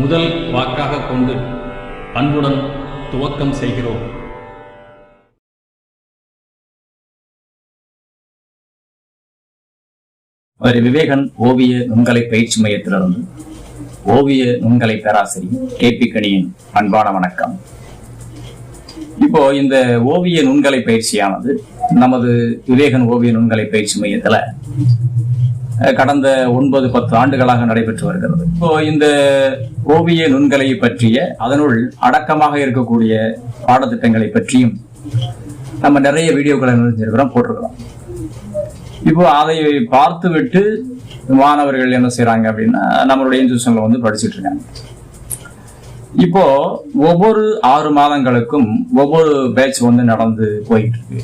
முதல் வாக்காக கொண்டு அன்புடன் துவக்கம் செய்கிறோம். ஒரு விவேகன் ஓவிய நுண்கலை பயிற்சி மையத்திலிருந்து ஓவிய நுண்கலை பேராசிரியர் கே பி கணியின் அன்பான வணக்கம். இப்போ இந்த ஓவிய நுண்கலை பயிற்சியானது நமது விவேகன் ஓவிய நுண்கலை பயிற்சி மையத்துல கடந்த ஒன்பது பத்து ஆண்டுகளாக நடைபெற்று வருகிறது. இப்போ இந்த ஓவிய நுண்கலை பற்றிய அதனுள் அடக்கமாக இருக்கக்கூடிய பாடத்திட்டங்களை பற்றியும் நம்ம நிறைய வீடியோக்களை நிறைஞ்சிருக்கிறோம் போட்டிருக்கிறோம். இப்போ அதை பார்த்துவிட்டு மாணவர்கள் என்ன செய்யறாங்க அப்படின்னா நம்மளுடைய இன்ஸ்டியூஷன்ல வந்து படிச்சுட்டு இருக்காங்க. இப்போ ஒவ்வொரு ஆறு மாதங்களுக்கும் ஒவ்வொரு பேட்ச் வந்து நடந்து போயிட்டு இருக்கு.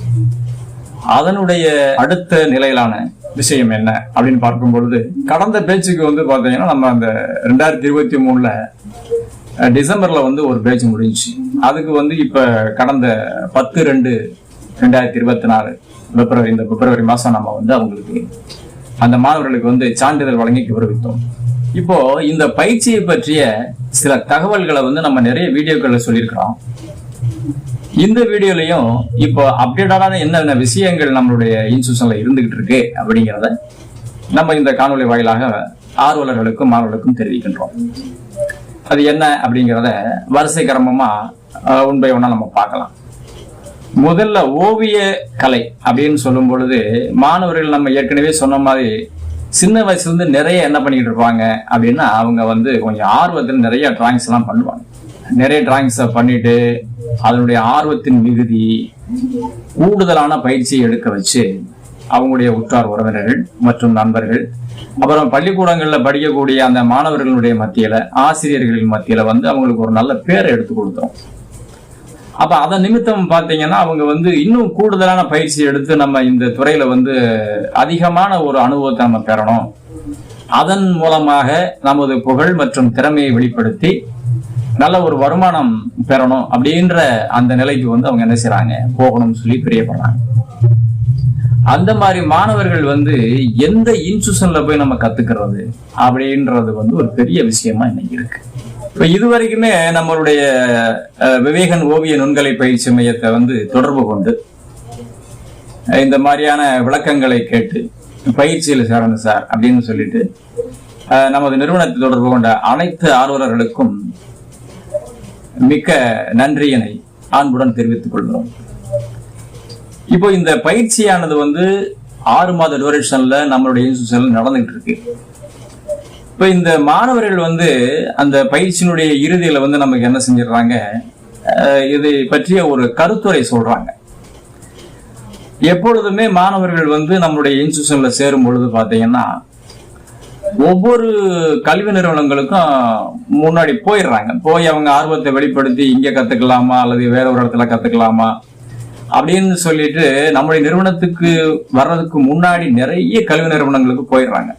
அதனுடைய அடுத்த நிலையிலான விஷயம் என்ன அப்படின்னு பார்க்கும் பொழுது கடந்த பேச்சுக்கு வந்து பாத்தீங்கன்னா நம்ம அந்த ரெண்டாயிரத்தி இருபத்தி மூணுல டிசம்பர்ல வந்து ஒரு பேச்சு முடிஞ்சிச்சு. அதுக்கு வந்து இப்ப கடந்த பத்து ரெண்டு ரெண்டாயிரத்தி இருபத்தி நாலு பிப்ரவரி இந்த பிப்ரவரி மாசம் நம்ம வந்து அவங்களுக்கு அந்த மாணவர்களுக்கு வந்து சான்றிதழ் வழங்கி கௌரவித்தோம் இப்போ இந்த பயிற்சியை பற்றிய சில தகவல்களை வந்து நம்ம நிறைய வீடியோக்களில் சொல்லியிருக்கிறோம். இந்த வீடியோலையும் இப்போ அப்டேட்டடான என்னென்ன விஷயங்கள் நம்மளுடைய இன்ஸ்டியூஷன்ல இருந்துகிட்டு இருக்கு அப்படிங்கிறத நம்ம இந்த காணொலி வாயிலாக ஆர்வலர்களுக்கும் மாணவர்களுக்கும் தெரிவிக்கின்றோம். அது என்ன அப்படிங்கிறத வரிசை கிரமமா உண்மை ஒன் பை ஒன்னா நம்ம பார்க்கலாம். முதல்ல ஓவிய கலை அப்படின்னு சொல்லும் பொழுது மாணவர்கள் நம்ம ஏற்கனவே சொன்ன மாதிரி சின்ன வயசுலேருந்து நிறைய என்ன பண்ணிக்கிட்டு இருப்பாங்க அப்படின்னா அவங்க வந்து கொஞ்சம் ஆர்வத்தில் நிறைய டிராயிங்ஸ் எல்லாம் பண்ணுவாங்க. நிறைய டிராயிங்ஸை பண்ணிட்டு அதனுடைய ஆர்வத்தின் மிகுதி கூடுதலான பயிற்சியை எடுக்க வச்சு அவங்களுடைய உற்றார் உறவினர்கள் மற்றும் நண்பர்கள் அப்புறம் பள்ளிக்கூடங்களில் படிக்கக்கூடிய அந்த மாணவர்களுடைய மத்தியில ஆசிரியர்களின் மத்தியில வந்து அவங்களுக்கு ஒரு நல்ல பேரை எடுத்து கொடுத்தோம் அப்ப அதன் நிமித்தம் பார்த்தீங்கன்னா அவங்க வந்து இன்னும் கூடுதலான பயிற்சி எடுத்து நம்ம இந்த துறையில வந்து அதிகமான ஒரு அனுபவத்தை நம்ம பெறணும். அதன் மூலமாக நமது புகழ் மற்றும் திறமையை வெளிப்படுத்தி நல்ல ஒரு வருமானம் பெறணும் அப்படின்ற அந்த நிலைக்கு வந்து அவங்க என்ன செய்யறாங்க போகணும்னு சொல்லி பிரியப்படுறாங்க அந்த மாதிரி மாணவர்கள் வந்து எந்த இன்ஸ்டியூஷன்ல போய் நம்ம கத்துக்கிறது அப்படின்றது வந்து ஒரு பெரிய விஷயமா இன்னைக்கு இருக்கு. இப்ப இதுவரைக்குமே நம்மளுடைய அஹ், விவேகன் ஓவிய நுண்கலை பயிற்சி மையத்தை வந்து தொடர்பு கொண்டு இந்த மாதிரியான விளக்கங்களை கேட்டு பயிற்சியில் சேரணும் சார் அப்படின்னு சொல்லிட்டு அஹ், நமது நிறுவனத்தை தொடர்பு கொண்ட அனைத்து ஆர்வலர்களுக்கும் மிக்க நன்றியினை அன்புடன் தெரிவித்துக் கொள்கிறோம். இப்போ இந்த பயிற்சியானது வந்து ஆறு மாத டூரேஷன்ல நம்மளுடைய இன்ஸ்டியூஷன்ல நடந்துகிட்டு இருக்கு. இப்போ இந்த மாணவர்கள் வந்து அந்த பயிற்சியினுடைய இறுதியில வந்து நமக்கு என்ன செஞ்சிடுறாங்க? இது பற்றிய ஒரு கருத்துரை சொல்றாங்க. எப்பொழுதுமே மாணவர்கள் வந்து நம்மளுடைய இன்ஸ்டியூஷன்ல சேரும் பொழுது பார்த்தீங்கன்னா ஒவ்வொரு கல்வி நிறுவனங்களுக்கும் முன்னாடி போயிடுறாங்க. போய் அவங்க ஆர்வத்தை வெளிப்படுத்தி இங்க கத்துக்கலாமா அல்லது வேற ஒரு இடத்துல கத்துக்கலாமா அப்படின்னு சொல்லிட்டு நம்முடைய நிறுவனத்துக்கு வர்றதுக்கு முன்னாடி நிறைய கல்வி நிறுவனங்களுக்கு போயிடுறாங்க.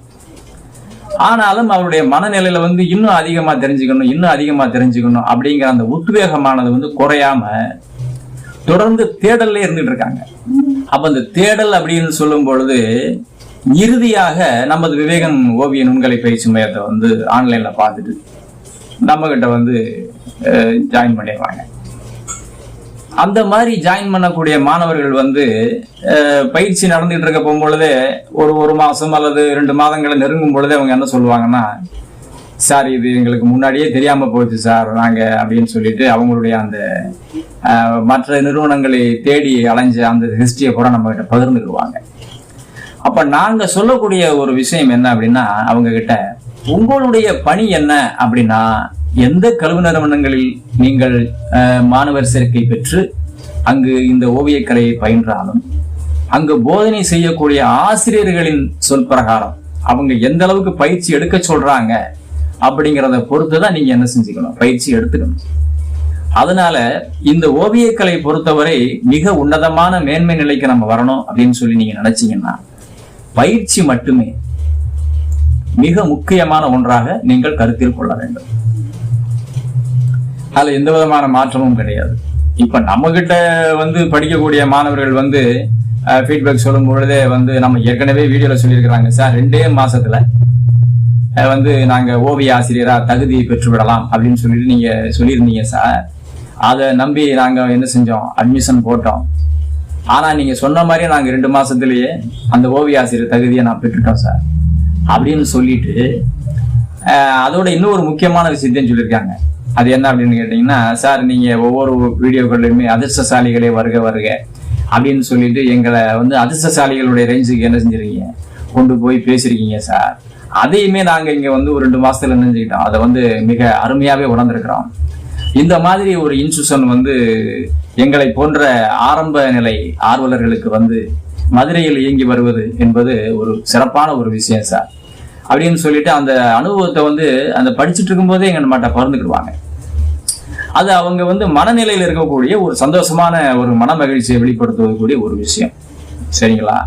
ஆனாலும் அவருடைய மனநிலையில வந்து இன்னும் அதிகமா தெரிஞ்சுக்கணும் இன்னும் அதிகமா தெரிஞ்சுக்கணும் அப்படிங்கிற அந்த உத்வேகமானது வந்து குறையாம தொடர்ந்து தேடல்ல இருந்துட்டு இருக்காங்க. அப்ப அந்த தேடல் அப்படின்னு சொல்லும் பொழுது இறுதியாக நமது விவேகன் ஓவிய நுண்கலை பயிற்சி மையத்தை வந்து ஆன்லைன்ல பார்த்துட்டு நம்ம கிட்ட வந்து ஜாயின் பண்ணிடுவாங்க அந்த மாதிரி ஜாயின் பண்ணக்கூடிய மாணவர்கள் வந்து பயிற்சி நடந்துகிட்டு இருக்க போகும்பொழுதே ஒரு ஒரு மாதம் அல்லது ரெண்டு மாதங்களை நெருங்கும் பொழுதே அவங்க என்ன சொல்லுவாங்கன்னா சார் இது எங்களுக்கு முன்னாடியே தெரியாமல் போச்சு சார் நாங்கள் அப்படின்னு சொல்லிட்டு அவங்களுடைய அந்த மற்ற நிறுவனங்களை தேடி அலைஞ்ச அந்த ஹிஸ்டரியை கூட நம்மகிட்ட பகிர்ந்துக்குவாங்க அப்ப நாங்க சொல்லக்கூடிய ஒரு விஷயம் என்ன அப்படின்னா அவங்க கிட்ட உங்களுடைய பணி என்ன? அப்படின்னா எந்த கல்வி நிறுவனங்களில் நீங்கள் அஹ், மாணவர் சேர்க்கை பெற்று அங்கு இந்த ஓவியக்கலையை பயின்றாலும் அங்கு போதனை செய்யக்கூடிய ஆசிரியர்களின் சொல் பிரகாரம் அவங்க எந்த அளவுக்கு பயிற்சி எடுக்க சொல்றாங்க அப்படிங்கிறத பொறுத்து தான் நீங்க என்ன செஞ்சுக்கணும்? பயிற்சி எடுத்துக்கணும். அதனால இந்த ஓவியக்கலை பொறுத்தவரை மிக உன்னதமான மேன்மை நிலைக்கு நம்ம வரணும் அப்படின்னு சொல்லி நீங்க நினைச்சீங்கன்னா பயிற்சி மட்டுமே மிக முக்கியமான ஒன்றாக நீங்கள் கருத்தில் கொள்ள வேண்டும். அதுல எந்த விதமான மாற்றமும் கிடையாது. இப்ப நம்ம கிட்ட வந்து படிக்கக்கூடிய மாணவர்கள் வந்து ஃபீட்பேக் சொல்லும் பொழுதே வந்து நம்ம ஏற்கனவே வீடியோல சொல்லியிருக்கிறாங்க சார் ரெண்டே மாசத்துல வந்து நாங்க ஓவிய ஆசிரியரா தகுதி பெற்று விடலாம் அப்படின்னு சொல்லிட்டு நீங்க சொல்லியிருந்தீங்க சார். அதை நம்பி நாங்க என்ன செஞ்சோம்? அட்மிஷன் போட்டோம். ஆனா நீங்க சொன்ன மாதிரியே நாங்க ரெண்டு மாசத்திலேயே அந்த ஓவிய ஆசிரியர் தகுதியை நான் பெற்றுட்டோம் சார். அப்படின்னு சொல்லிட்டு அதோட அதோட இன்னொரு முக்கியமான விஷயத்தையும் சொல்லியிருக்காங்க. அது என்ன அப்படின்னு கேட்டீங்கன்னா சார் நீங்க ஒவ்வொரு வீடியோக்கள்லையுமே அதிர்ஷ்டசாலிகளே வருக வருக அப்படின்னு சொல்லிட்டு எங்களை வந்து அதிர்ஷ்டசாலிகளுடைய ரேஞ்சுக்கு என்ன செஞ்சிருக்கீங்க? கொண்டு போய் பேசியிருக்கீங்க சார். அதையுமே நாங்கள் இங்கே வந்து ஒரு ரெண்டு மாசத்துல நினைஞ்சுக்கிட்டோம் அதை வந்து மிக அருமையாவே உணர்ந்திருக்கிறோம். இந்த மாதிரி ஒரு இன்ஸ்டியூஷன் வந்து எங்களை போன்ற ஆரம்ப நிலை ஆர்வலர்களுக்கு வந்து மதுரையில் இயங்கி வருவது என்பது ஒரு சிறப்பான ஒரு விஷயம் சார். அப்படின்னு சொல்லிட்டு அந்த அனுபவத்தை வந்து அந்த படிச்சுட்டு இருக்கும்போதே எங்க மாட்ட பகிர்ந்துக்கிடுவாங்க. அது அவங்க வந்து மனநிலையில் இருக்கக்கூடிய ஒரு சந்தோஷமான ஒரு மன மகிழ்ச்சியை வெளிப்படுத்துவதற்குரிய ஒரு விஷயம். சரிங்களா?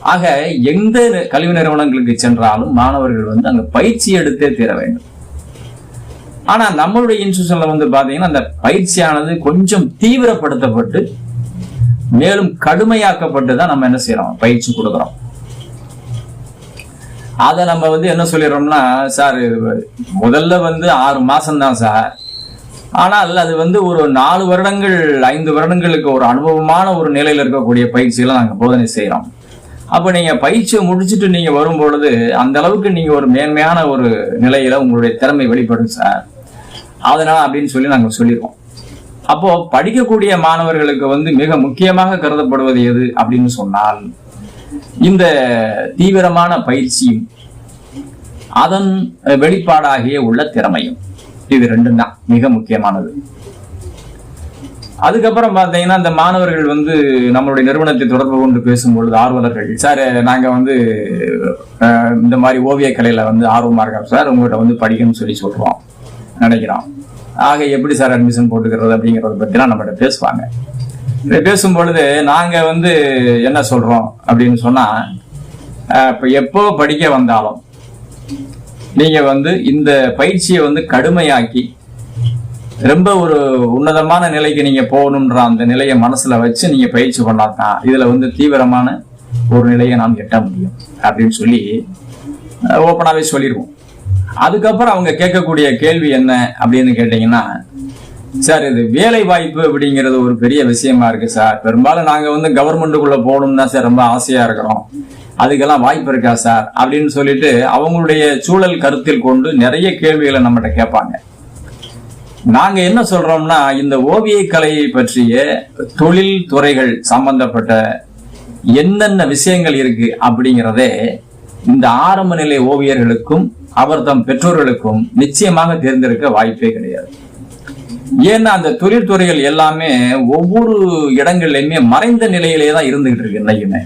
ஆக எந்த கல்வி நிறுவனங்களுக்கு சென்றாலும் மாணவர்கள் வந்து அங்கே பயிற்சி எடுத்தே தீர வேண்டும். ஆனா நம்மளுடைய இன்ஸ்டியூஷன்ல வந்து பாத்தீங்கன்னா அந்த பயிற்சியானது கொஞ்சம் தீவிரப்படுத்தப்பட்டு மேலும் கடுமையாக்கப்பட்டு தான் நம்ம என்ன செய்யறோம் பயிற்சி கொடுக்குறோம். அதை நம்ம வந்து என்ன சொல்லிடுறோம்னா சார் முதல்ல வந்து ஆறு மாசம் தான் சார். ஆனால் அது வந்து ஒரு நாலு வருடங்கள் ஐந்து வருடங்களுக்கு ஒரு அனுபவமான ஒரு நிலையில் இருக்கக்கூடிய பயிற்சிகளை நாங்கள் போதனை செய்கிறோம் அப்போ நீங்கள் பயிற்சியை முடிச்சுட்டு நீங்கள் வரும் பொழுது அந்த அளவுக்கு நீங்கள் ஒரு மேன்மையான ஒரு நிலையில் உங்களுடைய திறமை வெளிப்படும் சார். அதனால் அப்படின்னு சொல்லி நாங்கள் சொல்லிடுவோம் அப்போ படிக்கக்கூடிய மாணவர்களுக்கு வந்து மிக முக்கியமாக கருதப்படுவது எது அப்படின்னு சொன்னால் இந்த தீவிரமான பயிற்சியும் அதன் வெளிப்பாடாகிய உள்ள திறமையும். இது ரெண்டும் தான் மிக முக்கியமானது. அதுக்கப்புறம் பார்த்தீங்கன்னா இந்த மாணவர்கள் வந்து நம்மளுடைய நிறுவனத்தை தொடர்பு கொண்டு பேசும்பொழுது ஆர்வலர்கள் சார் நாங்க வந்து இந்த மாதிரி ஓவிய கலையில வந்து ஆர்வமா இருக்கோம் சார் உங்கள்கிட்ட வந்து படிக்கணும்னு சொல்லி சொல்கிறோம் நினைக்கிறோம் ஆக எப்படி சார் அட்மிஷன் போட்டுக்கிறது அப்படிங்கறத பத்திலாம் நம்மகிட்ட பேசுவாங்க. இதை பேசும் பொழுது நாங்க வந்து என்ன சொல்றோம் அப்படின்னு சொன்னா இப்போ இப்ப எப்போ படிக்க வந்தாலும் நீங்க வந்து இந்த பயிற்சியை வந்து கடுமையாக்கி ரொம்ப ஒரு உன்னதமான நிலைக்கு நீங்க போகணுன்ற அந்த நிலையை மனசுல வச்சு நீங்க பயிற்சி பண்ணாதான் இதுல வந்து தீவிரமான ஒரு நிலையை நாம் எட்ட முடியும் அப்படின்னு சொல்லி ஓப்பனாகவே சொல்லிடுவோம் அதுக்கப்புறம் அவங்க கேட்கக்கூடிய கேள்வி என்ன அப்படின்னு கேட்டீங்கன்னா சார் இது வேலை வாய்ப்பு அப்படிங்கிறது ஒரு பெரிய விஷயமா இருக்கு சார். பெரும்பாலும் நாங்க வந்து கவர்மெண்ட்டுக்குள்ள போகணும்னு தான் சார் ரொம்ப ஆசையா இருக்கிறோம். அதுக்கெல்லாம் வாய்ப்பு இருக்கா சார்? அப்படின்னு சொல்லிட்டு அவங்களுடைய சூழல் கருத்தில் கொண்டு நிறைய கேள்விகளை நம்மகிட்ட கேட்பாங்க. நாங்க என்ன சொல்றோம்னா இந்த ஓவிய கலையை பற்றிய தொழில் துறைகள் சம்பந்தப்பட்ட என்னென்ன விஷயங்கள் இருக்கு அப்படிங்கிறதே இந்த ஆரம்ப நிலை ஓவியர்களுக்கும் அவர் தம் பெற்றோர்களுக்கும் நிச்சயமாக தெரிந்திருக்க வாய்ப்பே கிடையாது. ஏன்னா அந்த தொழில்துறைகள் எல்லாமே ஒவ்வொரு இடங்கள்லயுமே மறைந்த நிலையிலே தான் இருந்துகிட்டு இருக்கு இன்னைக்குமே.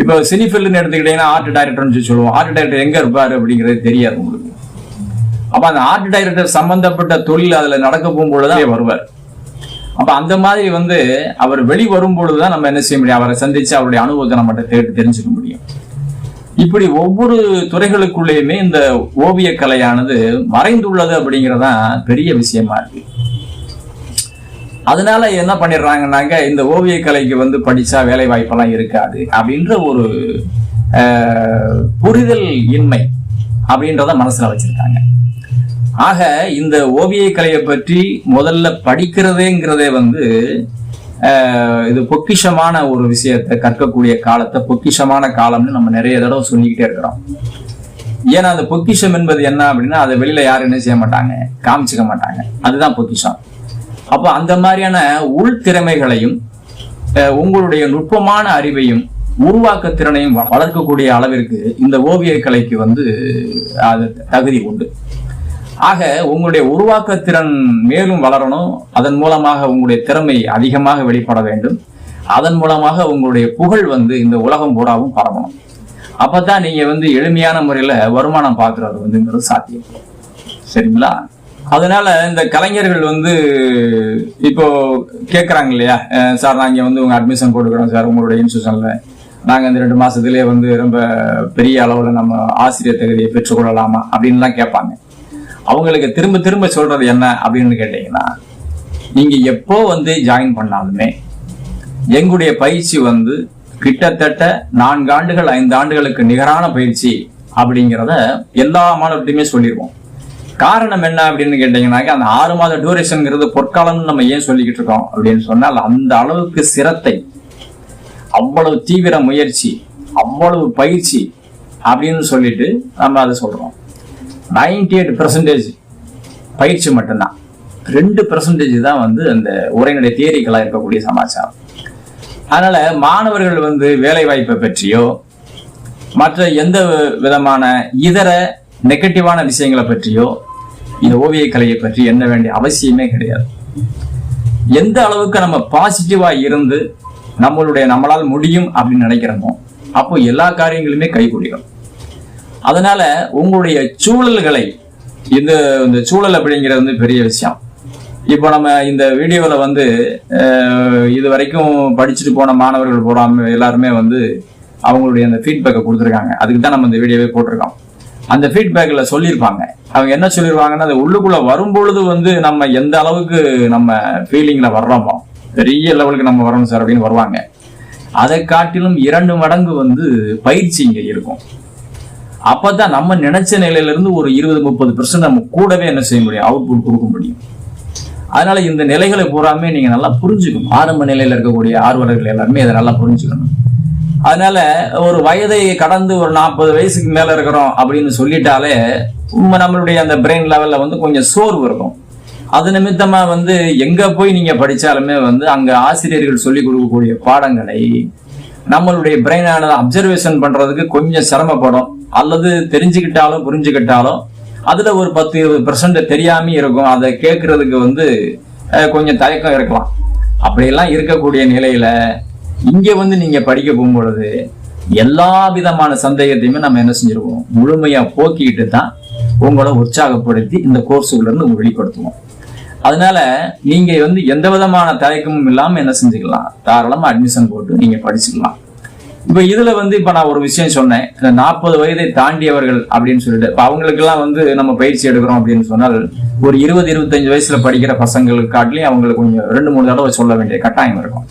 இப்போ சினிஃபில்னு எடுத்துக்கிட்டீங்கன்னா ஆர்ட் டைரக்டர்னு சொல்லுவோம். ஆர்ட் டைரக்டர் எங்க இருப்பாரு அப்படிங்கிறது தெரியாது உங்களுக்கு. அப்ப அந்த ஆர்ட் டைரக்டர் சம்பந்தப்பட்ட தொழில் அதுல நடக்க போகும்பொழுதுதான் வருவார். அப்ப அந்த மாதிரி வந்து அவர் வெளி வரும்பொழுதுதான் நம்ம என்ன செய்ய முடியும்? அவரை சந்திச்சு அவருடைய அனுபவத்தை நம்மகிட்ட தேடி தெரிஞ்சுக்க முடியும். இப்படி ஒவ்வொரு துறைகளுக்குள்ளேயுமே இந்த ஓவிய கலையானது மறைந்துள்ளது அப்படிங்கறதான் பெரிய விஷயமா இருக்கு. அதனால என்ன பண்ணிடுறாங்கன்னாக்க இந்த ஓவிய கலைக்கு வந்து படிச்சா வேலை வாய்ப்பெல்லாம் இருக்காது அப்படின்ற ஒரு அஹ், புரிதல் இன்மை அப்படின்றத மனசுல வச்சிருக்காங்க. ஆக இந்த ஓவிய கலையை பற்றி முதல்ல படிக்கிறதேங்கிறதே வந்து இது பொக்கிஷமான ஒரு விஷயத்தை கற்கக்கூடிய காலத்தை பொக்கிஷமான காலம்னு நம்ம நிறைய தடவை சொல்லிக்கிட்டே இருக்கிறோம். ஏன்னா அந்த பொக்கிஷம் என்பது என்ன அப்படின்னா அதை வெளியில யாரும் என்ன செய்ய மாட்டாங்க? காமிச்சுக்க மாட்டாங்க. அதுதான் பொக்கிஷம். அப்போ அந்த மாதிரியான உள் திறமைகளையும் அஹ், உங்களுடைய நுட்பமான அறிவையும் உருவாக்க திறனையும் வ- வளர்க்கக்கூடிய அளவிற்கு இந்த ஓவிய கலைக்கு வந்து அது தகுதி உண்டு. ஆக உங்களுடைய உருவாக்க திறன் மேலும் வளரணும். அதன் மூலமாக உங்களுடைய திறமை அதிகமாக வெளிப்பட வேண்டும். அதன் மூலமாக உங்களுடைய புகழ் வந்து இந்த உலகம் பூராவும் பரவணும். அப்பதான் நீங்க வந்து எளிமையான முறையில வருமானம் பார்க்கறது வந்துங்கிறது சாத்தியம். சரிங்களா? அதனால இந்த கலைஞர்கள் வந்து இப்போ கேட்குறாங்க இல்லையா? சார் நாங்கள் வந்து உங்க அட்மிஷன் போட்டுக்கிறோம் சார் உங்களுடைய இன்ஸ்டியூஷன்ல நாங்கள் இந்த ரெண்டு மாசத்துலேயே வந்து ரொம்ப பெரிய அளவில் நம்ம ஆசிரியர் தகுதியை பெற்றுக்கொள்ளலாமா அப்படின்லாம் கேட்பாங்க. அவங்களுக்கு திரும்ப திரும்ப சொல்றது என்ன அப்படின்னு கேட்டீங்கன்னா நீங்க எப்போ வந்து ஜாயின் பண்ணாலுமே எங்களுடைய பயிற்சி வந்து கிட்டத்தட்ட நான்கு ஆண்டுகள் ஐந்து ஆண்டுகளுக்கு நிகரான பயிற்சி அப்படிங்கிறத எல்லா மாணவர்கிட்டையுமே சொல்லிடுவோம் காரணம் என்ன அப்படின்னு கேட்டீங்கன்னாக்க அந்த ஆறு மாத டூரேஷன்ங்கிறது பொற்காலம்னு நம்ம ஏன் சொல்லிக்கிட்டு இருக்கோம் அப்படின்னு சொன்னால் அந்த அளவுக்கு சிரத்தை அவ்வளவு தீவிர முயற்சி அவ்வளவு பயிற்சி அப்படின்னு சொல்லிட்டு நம்ம அதை சொல்றோம். நைன்டி எயிட் பெர்சன்டேஜ் பயிற்சி மட்டும்தான். ரெண்டு பெர்சன்டேஜ் தான் வந்து அந்த உரைநடை தியரிக்கலாக இருக்கக்கூடிய சமாச்சாரம். அதனால மாணவர்கள் வந்து வேலை வாய்ப்பை பற்றியோ மற்ற எந்த விதமான இதர நெகட்டிவான விஷயங்களை பற்றியோ இந்த ஓவியக் கலையை பற்றி எண்ண வேண்டிய அவசியமே கிடையாது. எந்த அளவுக்கு நம்ம பாசிட்டிவா இருந்து நம்மளுடைய நம்மளால் முடியும் அப்படின்னு நினைக்கிறோமோ அப்போ எல்லா காரியங்களுமே கைகூடிடும். அதனால உங்களுடைய சூழல்களை இந்த இந்த சூழல் அப்படிங்கிறது வந்து பெரிய விஷயம். இப்போ நம்ம இந்த வீடியோவில் வந்து இது வரைக்கும் படிச்சுட்டு போன மாணவர்கள் போடாம எல்லாருமே வந்து அவங்களுடைய அந்த ஃபீட்பேக்கை கொடுத்துருக்காங்க. அதுக்கு தான் நம்ம இந்த வீடியோவே போட்டிருக்கோம். அந்த ஃபீட்பேக்கில் சொல்லியிருப்பாங்க. அவங்க என்ன சொல்லியிருவாங்கன்னா அது உள்ளுக்குள்ளே வரும்பொழுது வந்து நம்ம எந்த அளவுக்கு நம்ம ஃபீலிங்கில் வர்றோமோ பெரிய லெவலுக்கு நம்ம வரணும் சார் அப்படின்னு வருவாங்க. அதை காட்டிலும் இரண்டு மடங்கு வந்து பயிற்சி இங்கே இருக்கும். அப்பதான் நம்ம நினைச்ச நிலையில இருந்து ஒரு இருபது முப்பது பெர்சன்ட் நம்ம கூடவே என்ன செய்ய முடியும்? அவுட்புட் கொடுக்க முடியும். அதனால இந்த நிலைகளை பூராமே நீங்க நல்லா புரிஞ்சுக்கணும். ஆரம்ப நிலையில இருக்கக்கூடிய ஆர்வலர்கள் எல்லாருமே இதை நல்லா புரிஞ்சுக்கணும். அதனால ஒரு வயதை கடந்து ஒரு நாற்பது வயசுக்கு மேல இருக்கிறோம் அப்படின்னு சொல்லிட்டாலே உண்மை நம்மளுடைய அந்த பிரெயின் லெவல்ல வந்து கொஞ்சம் சோர்வு இருக்கும். அது நிமித்தமா வந்து எங்க போய் நீங்க படிச்சாலுமே வந்து அங்க ஆசிரியர்கள் சொல்லி கொடுக்கக்கூடிய பாடங்களை நம்மளுடைய பிரெயினானது அப்சர்வேஷன் பண்றதுக்கு கொஞ்சம் சிரமப்படும். அல்லது தெரிஞ்சுக்கிட்டாலும் புரிஞ்சுக்கிட்டாலும் அதுல ஒரு பத்து இருபது பெர்சன்ட் தெரியாம இருக்கும். அதை கேட்கறதுக்கு வந்து கொஞ்சம் தயக்கம் இருக்கலாம். அப்படியெல்லாம் இருக்கக்கூடிய நிலையில இங்க வந்து நீங்க படிக்க போகும்பொழுது எல்லா விதமான சந்தேகத்தையுமே நம்ம என்ன செஞ்சிருவோம்? முழுமையா போக்கிட்டு தான் உங்களை உற்சாகப்படுத்தி இந்த கோர்ஸுக்குள்ள இருந்து வெளிப்படுத்துவோம். அதனால நீங்க வந்து எந்த விதமான தயக்கமும் இல்லாம என்ன செஞ்சுக்கலாம்? தாராளமா அட்மிஷன் போட்டு நீங்க படிச்சுக்கலாம். இப்ப இதுல வந்து இப்ப நான் ஒரு விஷயம் சொன்னேன். இந்த நாற்பது வயதை தாண்டியவர்கள் அப்படின்னு சொல்லிட்டு. இப்ப அவங்களுக்கெல்லாம் வந்து நம்ம பயிற்சி எடுக்கிறோம் அப்படின்னு சொன்னால் ஒரு இருபது இருபத்தஞ்சு வயசுல படிக்கிற பசங்களுக்கு காட்டிலையும் அவங்களுக்கு கொஞ்சம் ரெண்டு மூணு தடவை சொல்ல வேண்டிய கட்டாயம் இருக்கும்.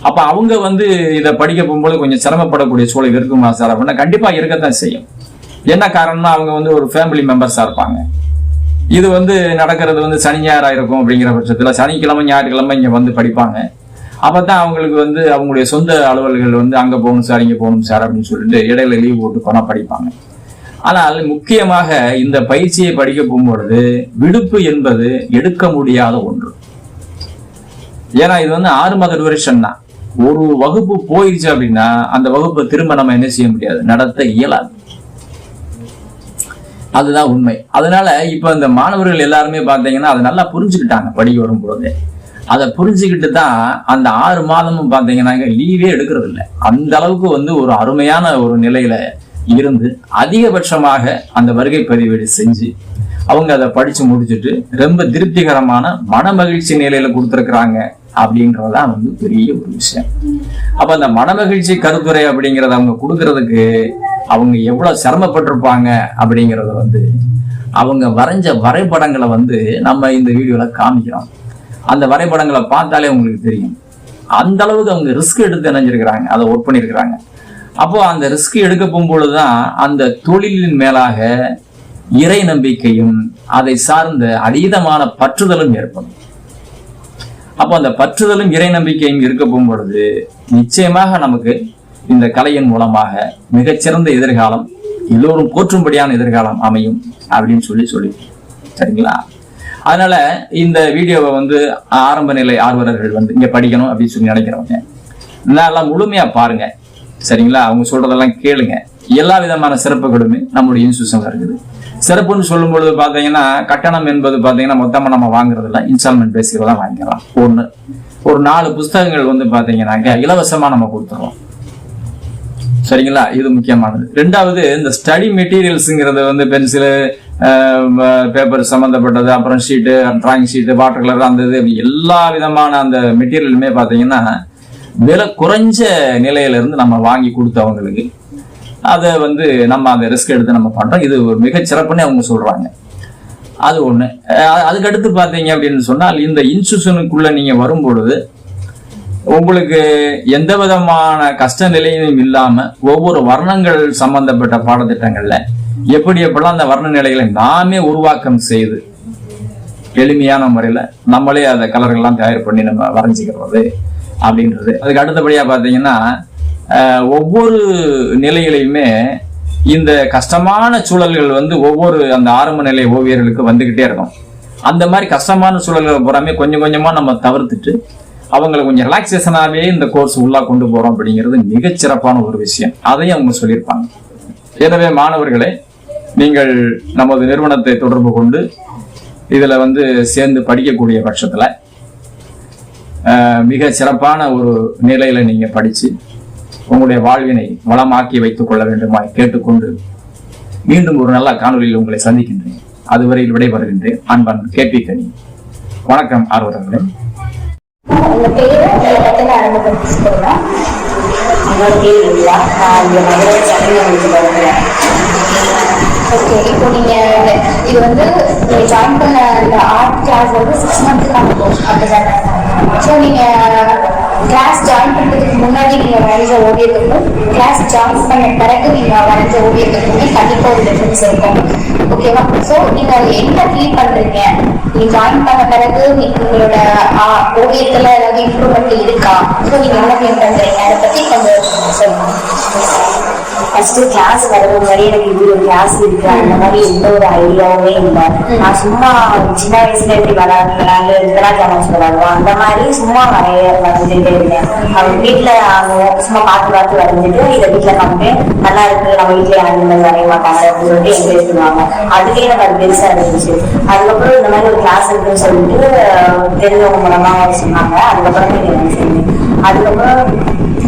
அப்ப அவங்க வந்து இதை படிக்க போகும்போது கொஞ்சம் சிரமப்படக்கூடிய சூழல் இருக்குமா சார்? அப்படின்னா கண்டிப்பா இருக்கத்தான் செய்யும். என்ன காரணம்னா அவங்க வந்து ஒரு ஃபேமிலி மெம்பர்ஸா இருப்பாங்க. இது வந்து நடக்கிறது வந்து சனி ஞாயிறா இருக்கும் அப்படிங்கிற பட்சத்துல சனிக்கிழமை ஞாயிற்றுக்கிழமை இங்க வந்து படிப்பாங்க. அப்பதான் அவங்களுக்கு வந்து அவங்களுடைய சொந்த அலுவல்கள் வந்து அங்க போகணும் சார் இங்க போகணும் சார் அப்படின்னு சொல்லிட்டு இடையில லீவ் போட்டு பணம் படிப்பாங்க. ஆனால் முக்கியமாக இந்த பயிற்சியை படிக்க போகும்பொழுது விடுப்பு என்பது எடுக்க முடியாத ஒன்று. ஏன்னா இது வந்து ஆறு மாத டியூரேஷன் தான். ஒரு வகுப்பு போயிடுச்சு அப்படின்னா அந்த வகுப்பை திரும்ப நம்ம என்ன செய்ய முடியாது? நடத்த இயலாது. அதுதான் உண்மை. அதனால இப்ப இந்த மாணவர்கள் எல்லாருமே பார்த்தீங்கன்னா அதை நல்லா புரிஞ்சுக்கிட்டாங்க படிக்க வரும்போது அதை புரிஞ்சுக்கிட்டு தான் அந்த ஆறு மாதமும் பார்த்தீங்கன்னாக்க லீவே எடுக்கிறது இல்லை அந்த அளவுக்கு வந்து ஒரு அருமையான ஒரு நிலையில இருந்து அதிகபட்சமாக அந்த வருகை பதிவேடு செஞ்சு அவங்க அதை படிச்சு முடிச்சுட்டு ரொம்ப திருப்திகரமான மன மகிழ்ச்சி நிலையில கொடுத்துருக்குறாங்க அப்படின்றதுதான் வந்து பெரிய ஒரு விஷயம். அப்ப அந்த மனமகிழ்ச்சி கருத்துரை அப்படிங்கறத அவங்க கொடுக்கறதுக்கு அவங்க எவ்வளவு சிரமப்பட்டிருப்பாங்க அப்படிங்கறத வந்து அவங்க வரைஞ்ச வரைபடங்களை வந்து நம்ம இந்த வீடியோல காமிக்கிறோம். அந்த வரைபடங்களை பார்த்தாலே உங்களுக்கு தெரியும். அந்த அளவுக்கு அவங்க ரிஸ்க் எடுத்து நினைஞ்சிருக்கிறாங்க அதை ஒர்க் பண்ணியிருக்கிறாங்க அப்போ அந்த ரிஸ்க் எடுக்க போகும்பொழுதுதான் அந்த தொழிலின் மேலாக இறை நம்பிக்கையும் அதை சார்ந்த அதீதமான பற்றுதலும் ஏற்படும். அப்போ அந்த பற்றுதலும் இறை நம்பிக்கையும் இருக்க போகும்பொழுது நிச்சயமாக நமக்கு இந்த கலையின் மூலமாக மிகச்சிறந்த எதிர்காலம் எல்லோரும் போற்றும்படியான எதிர்காலம் அமையும் அப்படின்னு சொல்லி சொல்லி சரிங்களா? அதனால இந்த வீடியோவை வந்து ஆரம்ப நிலை ஆர்வலர்கள் வந்து இங்க படிக்கணும் அப்படின்னு சொல்லி நினைக்கிறவங்க. நல்லா முழுமையா பாருங்க. சரிங்களா? அவங்க சொல்றதெல்லாம் கேளுங்க. எல்லா விதமான சிறப்புகளுமே நம்மளுடைய இன்ஸ்டியூஷன்ல இருக்குது. சிறப்புன்னு சொல்லும் பொழுது பாத்தீங்கன்னா கட்டணம் என்பது பாத்தீங்கன்னா மொத்தமா நம்ம வாங்குறது இல்லை இன்ஸ்டால்மெண்ட் பேசிக்கல தான் வாங்கிக்கலாம் ஒண்ணு. ஒரு நாலு புஸ்தகங்கள் வந்து பாத்தீங்கன்னாக்க இலவசமா நம்ம கொடுத்துருவோம். சரிங்களா? இது முக்கியமானது. ரெண்டாவது இந்த ஸ்டடி மெட்டீரியல்ஸுங்கிறது வந்து பென்சிலு பேப்பர் சம்மந்தப்பட்டது அப்புறம் sheet drawing sheet water colour அந்த இது எல்லா விதமான அந்த மெட்டீரியலுமே பார்த்தீங்கன்னா விலை குறைஞ்ச நிலையிலேருந்து நம்ம வாங்கி கொடுத்தவங்களுக்கு அதை வந்து நம்ம அந்த ரிஸ்க் எடுத்து நம்ம பண்ணுறோம் இது ஒரு மிகச்சிறப்புன்னு அவங்க சொல்கிறாங்க அது ஒன்று அதுக்கடுத்து பார்த்தீங்க அப்படின்னு சொன்னால் இந்த இன்ஸ்டியூஷனுக்குள்ளே நீங்கள் வரும்பொழுது உங்களுக்கு எந்த விதமான கஷ்ட நிலையும் இல்லாமல் ஒவ்வொரு வர்ணங்கள் சம்பந்தப்பட்ட பாடத்திட்டங்களில் எப்படி எப்படிலாம் அந்த வர்ண நிலைகளை நாமே உருவாக்கம் செய்து எளிமையான முறையில் நம்மளே அந்த கலர்கள்லாம் தயார் பண்ணி நம்ம வரைஞ்சிக்கிறது அப்படின்றது. அதுக்கு அடுத்தபடியாக பார்த்தீங்கன்னா ஒவ்வொரு நிலையிலையுமே இந்த கஷ்டமான சூழல்கள் வந்து ஒவ்வொரு அந்த ஆரம்ப நிலை ஓவியர்களுக்கு வந்துக்கிட்டே இருக்கும். அந்த மாதிரி கஷ்டமான சூழல்களை பூராமே கொஞ்சம் கொஞ்சமாக நம்ம தவிர்த்துட்டு அவங்களை கொஞ்சம் ரிலாக்ஸேஷனாகவே இந்த கோர்ஸ் உள்ளா கொண்டு போகிறோம் அப்படிங்கிறது மிகச்சிறப்பான ஒரு விஷயம். அதையும் அவங்க சொல்லியிருப்பாங்க. எனவே மாணவர்களே நீங்கள் நமது நிறுவனத்தை தொடர்பு கொண்டு இதில் வந்து சேர்ந்து படிக்கக்கூடிய பட்சத்தில் மிக சிறப்பான ஒரு நிலையில் நீங்கள் படித்து உங்களுடைய வாழ்வினை வளமாக்கி வைத்துக் கொள்ள வேண்டுமா கேட்டுக்கொண்டு மீண்டும் ஒரு நல்ல காணொலியில் உங்களை சந்திக்கின்றேன். அதுவரையில் விடைபெறுகின்றேன். அன்பன் கேபி கனி. வணக்கம் ஆர்வலர்களே. என்னோட பேர் நான் இங்கே மதுரை சட்டமன்றத்துக்கு வருகிறேன் ஓகே இப்போ நீங்க இது வந்து நீங்க ஜாயின் பண்ண இந்த ஆர்ட் கிளாஸ் வந்து சிக்ஸ் மந்த்துக்கான கோர்ஸ் அப்படிதானே? ஸோ நீங்க கிளாஸ் ஜாயின் பண்றதுக்கு முன்னாடி நீங்க வரைஞ்ச ஓவியத்துக்கும் கிளாஸ் ஜாயின் பண்ண பிறகு நீங்க வரைஞ்ச ஓவியத்துக்குமே கண்டிப்பா ஒரு டிஃபரன்ஸ் இருக்கும். ஓகேவா ஸோ நீங்க அதை என்ன ஃபீல் பண்றீங்க? நீங்க ஜாயின் பண்ண பிறகு உங்களோட ஆ, ஓவியத்துல ஏதாவது இம்ப்ரூவ்மெண்ட் இருக்கா? ஸோ நீங்க என்ன ஃபீல் பண்றீங்க? அதை பத்தி கொஞ்சம் சொல்லுங்க. ஃபர்ஸ்ட் கிளாஸ் வரது மாதிரி எனக்கு இது ஒரு கிளாஸ் இருக்கு. அந்த மாதிரி எந்த ஒரு ஐடியாவுமே இல்லை. நான் சும்மா சின்ன வயசுல எப்படி விளாடுறாங்க இதெல்லாம் கேமஸ் விளாடுவோம் அந்த மாதிரி சும்மா வரைய வரைஞ்சிட்டே இருந்தேன். அவங்க வீட்டுல அவங்க சும்மா பார்த்து பார்த்து வரைஞ்சிட்டு இதை வீட்டுல காமிட்டு நல்லா இருக்கு. நம்ம வீட்டுல யாரும் இந்த வரைய மாட்டாங்க அப்படின்னு சொல்லிட்டு என்கரேஜ் பண்ணுவாங்க அதுக்கே எனக்கு அது பெருசா இருந்துச்சு. அதுக்கப்புறம் இந்த மாதிரி ஒரு கிளாஸ் இருக்குன்னு சொல்லிட்டு தெரிஞ்சவங்க மூலமா சொன்னாங்க. அதுக்கப்புறம் எனக்கு சேர்ந்தேன் அதுக்கப்புறம்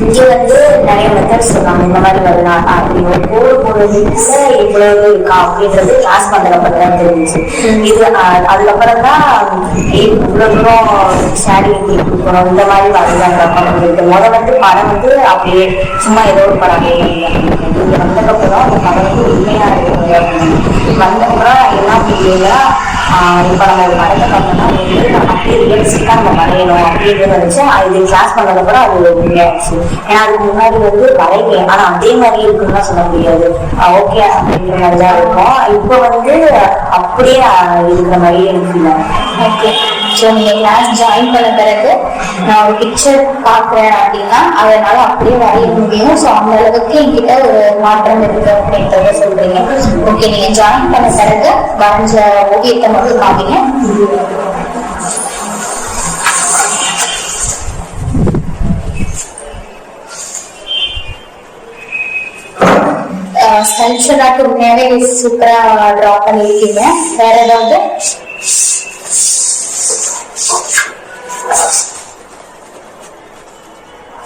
இங்க வந்து நிறைய மெத்தட்ஸ் சொன்னாங்க இந்த மாதிரி வரலாம் அப்படி போக கோடு போடுறதுக்கு இவ்வளவு இருக்கா அப்படின்றது கிளாஸ் பண்றப்ப தான் தெரிஞ்சுச்சு இது அதுக்கப்புறம் தான் இவ்வளோ தூரம் ஷேடிங் எப்படி கொடுக்கணும் இந்த மாதிரி வரலாங்கிறப்ப இருக்கு முத வந்து படம் வந்து அப்படியே சும்மா ஏதோ ஒரு படம் இங்க வந்ததுக்கப்புறம் அந்த படம் வந்து உண்மையா இருக்கு வந்தப்புறம் என்ன புரியல இப்போ நம்ம படத்தை பார்த்தோம்னா அது வந்து நம்ம அப்படியே ரியலிஸ்டிக்காக நம்ம வரையணும் அப்படின்றத வச்சு இது கிளாஸ் பண்ணதுக்கப்புறம் அது உண்மையாச்சு ஏன்னா அதுக்கு முன்னாடி வந்து வரைவேன் ஆனால் அதே மாதிரி இருக்குன்னு சொல்ல முடியாது ஓகே அப்படின்ற மாதிரி தான் இருக்கும் இப்போ வந்து அப்படியே ஆஹ், இருக்கிற மாதிரி எனக்கு இல்லை ஓகே ஸோ நீங்கள் கிளாஸ் ஜாயின் பண்ண பிறகு நான் ஒரு பிக்சர் பார்க்குறேன் அப்படின்னா அதனால் அப்படியே வரைய முடியும் ஸோ அந்த அளவுக்கு என்கிட்ட ஒரு மாற்றம் இருக்கு அப்படின்றத சொல்றீங்க ஓகே நீங்கள் ஜாயின் பண்ண பிறகு வரைஞ்ச ஓவியத்தை மட்டும் காமிங்க ஸ்கல்ச்சராக்கு உண்மையாவே சூப்பரா ட்ரா பண்ணியிருக்கீங்க வேற ஏதாவது?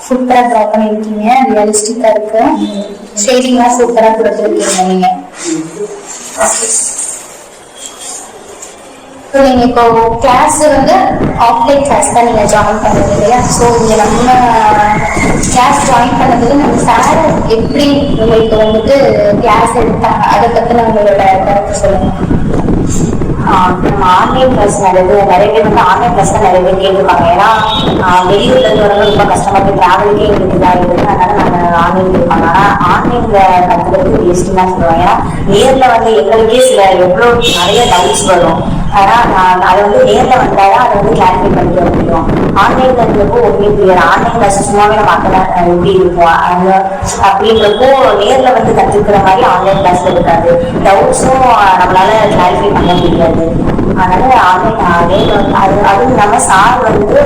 சூப்பரா ட்ரா பண்ணிருக்கீங்க. ரியலிஸ்டிக்கா இருக்கு. ஷேடிங்லாம் சூப்பரா கொடுத்துருக்கீங்க நீங்க. ஸோ நீங்கள் இப்போ கிளாஸ் வந்து ஆஃப்லைன் கிளாஸ் தான் நீங்கள் ஜாயின் பண்ணது இல்லையா? ஸோ நீங்கள் நம்ம கிளாஸ் ஜாயின் பண்ணதுக்கு நம்ம சார் எப்படி உங்களுக்கு வந்துட்டு கிளாஸ் எடுத்தாங்க? அதை பத்தின உங்களோட கருத்து சொல்லுங்க. நம்ம ஆன்லைன் கிளாஸ் நிறைய பேர் நிறைய பேர் வந்து ஆன்லைன் கிளாஸ் தான் நிறைய பேர் கேட்டிருப்பாங்க. ஏன்னா ஆஹ் வெளியூர்ல இருந்து வரவங்க ரொம்ப கஷ்டமா இருக்கு டிராவலுக்கே எங்களுக்கு இதாக இருக்குது அதனால நாங்கள் ஆன்லைன் கேட்பாங்க ஆனா ஆன்லைன்ல கத்துக்கிறது வேஸ்ட் தான் சொல்லுவாங்க. ஏன்னா நேர்ல வந்து எங்களுக்கே சில எவ்வளோ நிறைய டவுட்ஸ் வரும். ஆனால் அதை வந்து நேர்ல வந்தாதான் அதை வந்து கிளாரிஃபை பண்ணிக்க முடியும். ஆன்லைன்ல இருக்கிறப்போ ஒன்றுமே கிளியர் ஆன்லைன் கிளாஸ் சும்மாவே நம்ம அக்கதான் எப்படி இருக்கும் அந்த அப்படின்றப்போ நேர்ல வந்து கத்துக்கிற மாதிரி ஆன்லைன் கிளாஸ்ல இருக்காது. டவுட்ஸும் நம்மளால கிளாரிஃபை பண்ண முடியாது. அதனால ஆன்லைன் நேர்ல அது அதுவும் இல்லாம சார் வந்து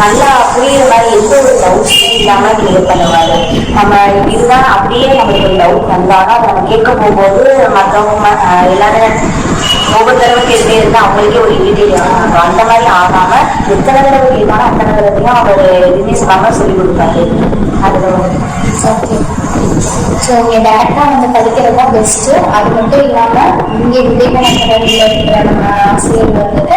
நல்லா புரியுற மாதிரி எந்த ஒரு டவுட்ஸும் இல்லாம கிளியர் பண்ணுவாரு நம்ம இதுதான் அப்படியே நம்மளுக்கு ஒரு டவுட் வந்தாலும் அதை நம்ம கேட்க போகும்போது மற்றவங்க எல்லாரும் ஒவ்வொரு தடவை கேட்டே இருந்தால் அவங்களுக்கே ஒரு இரிட்டேட் ஆகும் அந்த மாதிரி ஆகாம எத்தனை தடவை கேட்டாலும் அத்தனை தடவையும் அவர் எதுவுமே சொல்லாம சொல்லி கொடுப்பாரு. அதுல ஸோ இங்கே டேரெக்டாக வந்து படிக்கிறது தான் பெஸ்ட்டு அது மட்டும் இல்லாமல் இங்கே விவேகானந்தரில் இருக்கிற நம்ம ஆசிரியர் வந்துட்டு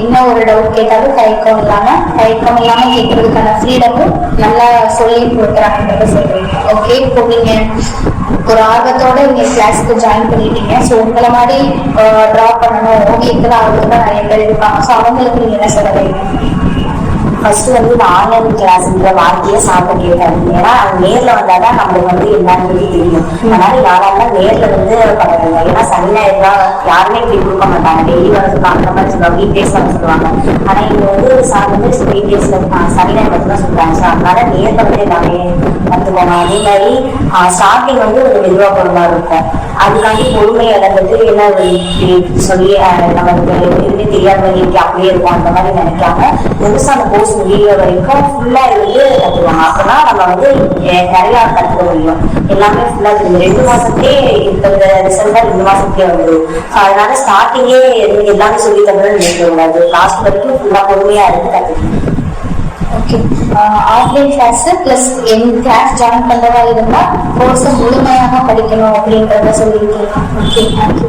என்ன ஒரு டவுட் கேட்டாலும் தயக்கம் இல்லாமல் தயக்கம் இல்லாமல் கேட்கறதுக்கான ஃப்ரீடமும் நல்லா சொல்லி கொடுக்குறாங்கன்றத சொல்கிறீங்க ஓகே இப்போ நீங்கள் ஒரு ஆர்வத்தோட நீங்க கிளாஸ்க்கு ஜாயின் பண்ணிட்டீங்க. ஸோ உங்களை மாதிரி ட்ரா பண்ணணும். ஓவியத்தில் ஆர்வத்தோட நிறைய பேர் இருப்பாங்க. ஸோ அவங்களுக்கு நீங்க என்ன சொல்லுவீங்க ஃபர்ஸ்ட் வந்து இந்த ஆன்லைன் கிளாஸ்ன்ற வார்த்தையை சாப்பிட கேட்டாரு. ஏன்னா அது நேர்ல வந்தாதான் நம்மளுக்கு வந்து என்னன்னு தெரியும். அதனால யாராலும் நேர்ல வந்து பண்ணுறாங்க ஏன்னா சனி ஞாயிறு தான் யாருமே இப்படி கொடுக்க மாட்டாங்க. டெய்லி வரதுக்கு அந்த மாதிரி சொல்லுவாங்க. வீக்டேஸ் வர சொல்லுவாங்க. ஆனா இங்க வந்து சார் வந்து வீக் டேஸ்ல சனி ஞாயிறு மட்டும் தான் சொல்றாங்க. ஸோ அதனால நேர்ல வந்து எல்லாமே கத்துக்கோங்க. அதே மாதிரி ஸ்டார்டிங் வந்து ஒரு மெதுவா பொருளா இருக்கும். அதுக்காண்டி பொறுமை இழந்துட்டு என்ன சொல்லி அஹ், நமக்கு எதுவுமே தெரியாத மாதிரி அப்படியே இருக்கும். அந்த மாதிரி நினைக்காம முழுசா அந்த கோர்ஸ் முடிய வரைக்கும் ஃபுல்லா இருந்து கத்துவாங்க அப்பதான் நம்ம வந்து அஹ், நிறைய கத்துக்க முடியும். எல்லாமே ஃபுல்லா தெரியும். ரெண்டு மாசத்துலயே இப்ப இந்த டிசம்பர் ரெண்டு மாசத்துலயே வந்துடும் அதனால ஸ்டார்டிங்கே எல்லாமே சொல்லி தரணும்னு நினைக்க கூடாது லாஸ்ட் வரைக்கும் ஃபுல்லா பொறுமையா இருந்து கத்துக்கணும். ஓகே ஆஃப்லைன் கிளாஸ் ப்ளஸ் என் கிளாஸ் ஜாயின் பண்ணுறதா இருந்தால் கோர்ஸை முழுமையாக படிக்கணும் அப்படின்றத சொல்லியிருக்கீங்க. Okay thank you